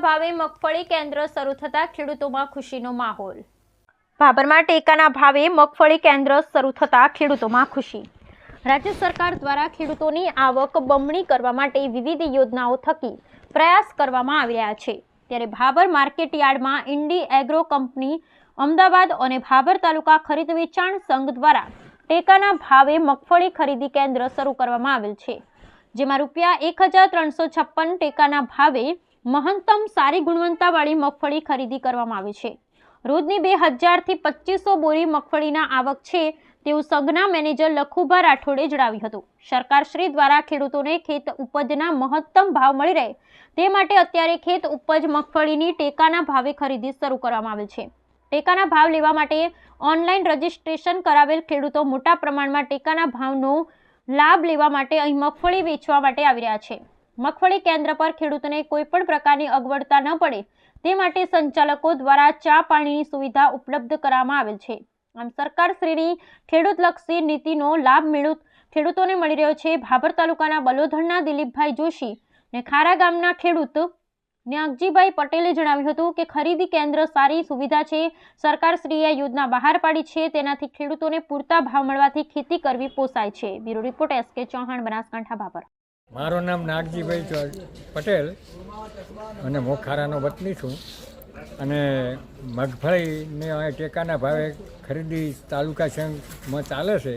ભાવે મગફળી કેન્દ્ર શરૂ થતાં ખેડૂતોમાં ખુશીનો માહોલ. ભાભરમાં ટેકાના ભાવે મગફળી કેન્દ્ર શરૂ થતાં ખેડૂતોમાં ખુશી. રાજ્ય સરકાર દ્વારા ખેડૂતોની આવક બમણી કરવા માટે વિવિધ યોજનાઓ થકી પ્રયાસ કરવામાં આવી રહ્યા છે. ત્યારે ભાભર માર્કેટ યાર્ડમાં ઇન્ડી એગ્રો કંપની અમદાવાદ અને ભાભર તાલુકા ખરીદ વેચાણ સંઘ દ્વારા ટેકાના ભાવે મગફળી ખરીદી કેન્દ્ર શરૂ કરવામાં આવેલ છે. જેમાં રૂપિયા એક હજાર ત્રણસો છપ્પન ટેકાના ભાવે મહત્તમ સારી ગુણવત્તાવાળી મગફળી ખરીદી કરવામાં આવે છે. રોજની બે હજારથી પચીસો બોરી મગફળીના આવક છે તેવું સંઘના મેનેજર લખુભા રાઠોડે જણાવ્યું હતું. સરકારશ્રી દ્વારા ખેડૂતોને ખેત ઉપજના મહત્તમ ભાવ મળી રહે તે માટે અત્યારે ખેત ઉપજ મગફળીની ટેકાના ભાવે ખરીદી શરૂ કરવામાં આવેલ છે. ટેકાના ભાવ લેવા માટે ઓનલાઈન રજીસ્ટ્રેશન કરાવેલ ખેડૂતો મોટા પ્રમાણમાં ટેકાના ભાવનો લાભ લેવા માટે અહીં મગફળી વેચવા માટે આવી રહ્યા છે. મગફળી કેન્દ્ર પર ખેડૂતોને કોઈ પણ પ્રકારની અગવડતા ન પડે, તે માટે સંચાલકો દ્વારા ચા પાણીની સુવિધા ઉપલબ્ધ કરવામાં આવેલ છે. આમ સરકારશ્રીની ખેડૂતલક્ષી નીતિનો લાભ મેળવ ખેડૂતોને મળી રહ્યો છે. ભાભર તાલુકાના બલોધણના દિલીપભાઈ જોશી ને ખારા ગામના ખેડૂત ન્યાગજીભાઈ પટેલે જણાવ્યું હતું કે ખરીદી કેન્દ્ર સારી સુવિધા છે. સરકારશ્રીએ યોજના બહાર પાડી છે. તેનાથી ખેડૂતોને પૂરતા ભાવ મળવાથી ખેતી કરવી પોસાય છે. બ્યુરો રિપોર્ટ એસ કે ચૌહાણ બનાસકાંઠા, ભાભર. મારું નામ નાગજીભાઈ પટેલ અને મોખારાનો વતની છું. અને મગફળીને ટેકાના ભાવે ખરીદી તાલુકા સંઘમાં ચાલે છે,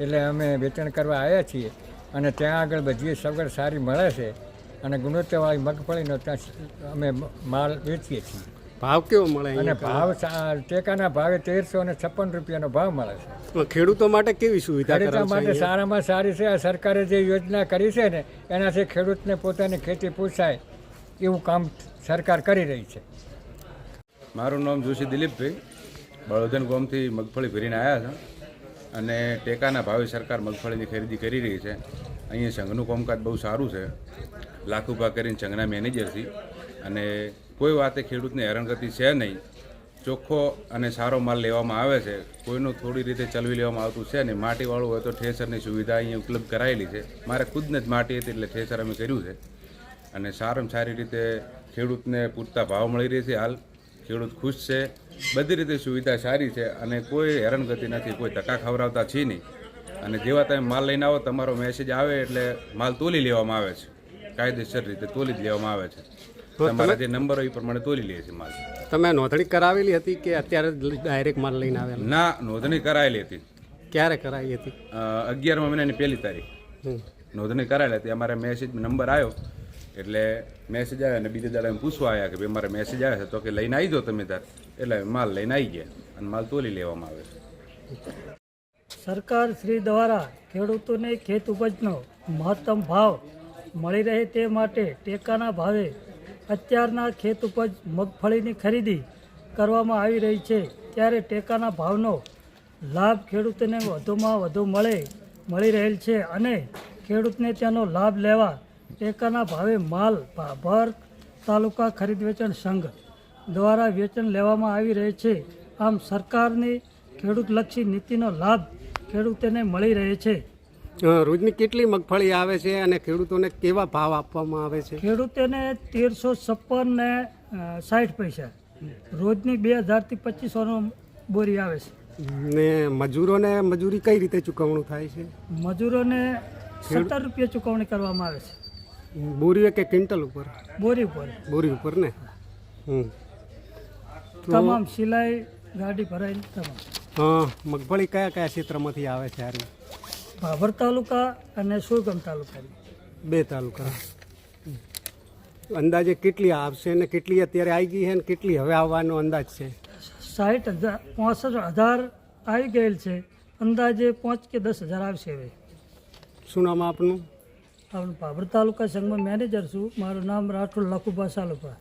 એટલે અમે વેચાણ કરવા આવ્યા છીએ. અને ત્યાં આગળ બધી સગવડ સારી મળે છે. અને ગુણવત્તાવાળી મગફળીનો ત્યાં અમે માલ વેચીએ છીએ. ભાવ કેવો મળે અને ભાવ ટેકાના ભાવે તેરસો અને છપ્પન રૂપિયાનો ભાવ મળે છે. ખેડૂતો માટે કેવી સુવિધા ખેડૂતો માટે સારામાં સારી છે. આ સરકારે જે યોજના કરી છે ને એનાથી ખેડૂતને પોતાની ખેતી પોસાય એવું કામ સરકાર કરી રહી છે. મારું નામ જોશી દિલીપભાઈ. બળોધન ગોમથી મગફળી ભરીને આવ્યા છે. અને ટેકાના ભાવે સરકાર મગફળીની ખરીદી કરી રહી છે. અહીંયા સંઘનું કામકાજ બહુ સારું છે. લાખુભા કરીને સંઘના મેનેજરથી અને કોઈ વાતે ખેડૂતને હેરાનગતિ છે નહીં. ચોખ્ખો અને સારો માલ લેવામાં આવે છે. કોઈનું થોડી રીતે ચલવી લેવામાં આવતું છે નહીં. માટીવાળું હોય તો ઠેસરની સુવિધા અહીંયા ઉપલબ્ધ કરાયેલી છે. મારે ખુદને જ માટી હતી એટલે ઠેસર અમે કર્યું છે. અને સારામાં સારી રીતે ખેડૂતને પૂરતા ભાવ મળી રહે છે હાલ. ખેડૂત ખુશ છે. બધી રીતે સુવિધા સારી છે અને કોઈ હેરાનગતિ નથી. કોઈ ધક્કા ખવડાવતા છે નહીં. અને જેવા તમે માલ લઈને આવો, તમારો મેસેજ આવે એટલે માલ તોલી લેવામાં આવે છે. કાયદેસર રીતે તોલી જ લેવામાં આવે છે. તમારા જે નંબર હોય એ પ્રમાણે તોલી લે છે માલ. તમે નોંધણી કરાવેલી હતી કે અત્યારે ડાયરેક્ટ માલ લઈને આવેલા? ના નોંધણી કરાયેલી હતી. ક્યારે કરાવી હતી? અગિયારમા મહિનાની પહેલી તારીખ. નોંધણી કરાવેલી હતી. અમારે મેસેજ નંબર આવ્યો. એટલે મેસેજ આવ્યો અને બીજા દાડા અમે પૂછવા આવ્યા કે ભાઈ મારે મેસેજ આવ્યો છે તો કે લઈને આવી જાઓ તમે તાર. એટલે માલ લઈને આવી ગયા અને માલ તોલી લેવામાં આવે છે. સરકાર શ્રી દ્વારા ખેડૂતોને ખેત ઉપજનો મહત્તમ ભાવ મળી રહે તે માટે ટેકાના ભાવે અત્યારના ખેત ઉપજ મગફળીની ખરીદી કરવામાં આવી રહી છે. ત્યારે ટેકાના ભાવનો લાભ ખેડૂતોને વધુમાં વધુ મળે, મળી રહેલ છે અને ખેડૂતને તેનો લાભ લેવા ટેકાના ભાવે માલ, ભાભર, તાલુકા ખરીદ વેચાણ સંઘ દ્વારા વેચાણ લેવામાં આવી રહે છે. આમ સરકારની ખેડૂતલક્ષી નીતિનો લાભ ખેડૂતોને મળી રહે છે. રોજની કેટલી મગફળી આવે છે અને ખેડૂતોને કેવા ભાવ આપવામાં આવે છે? ખેડૂતોને તેરસો છપ્પન ને સાઠ પૈસા. રોજની બે હજારથી પચીસોનો બોરી આવે છે. ને મજૂરોને મજૂરી કઈ રીતે ચૂકવણું થાય છે? મજૂરોને સત્તર રૂપિયા ચૂકવણી કરવામાં આવે છે. બોરી કે ક્વિન્ટલ ઉપર? બોરી ઉપર. બોરી ઉપર ને? તમામ સિલાઈ ગાડી ભરાઈ તમામ. મગફળી કયા કયા ક્ષેત્રમાંથી આવે છે હારી ભાભર તાલુકા અને સુરગમ તાલુકાની બે તાલુકા. અંદાજે કેટલી આવશે ને કેટલી અત્યારે આવી ગઈ છે ને કેટલી હવે આવવાનો અંદાજ છે? સાઠ હજાર પોસઠ હજાર આવી ગયેલ છે. અંદાજે પાંચ કે દસ હજાર આવશે હવે. શું નામ આપનું? આપણું ભાભર તાલુકા સંઘમાં મેનેજર છું. મારું નામ રાઠોડ લખુભા સાલુભા.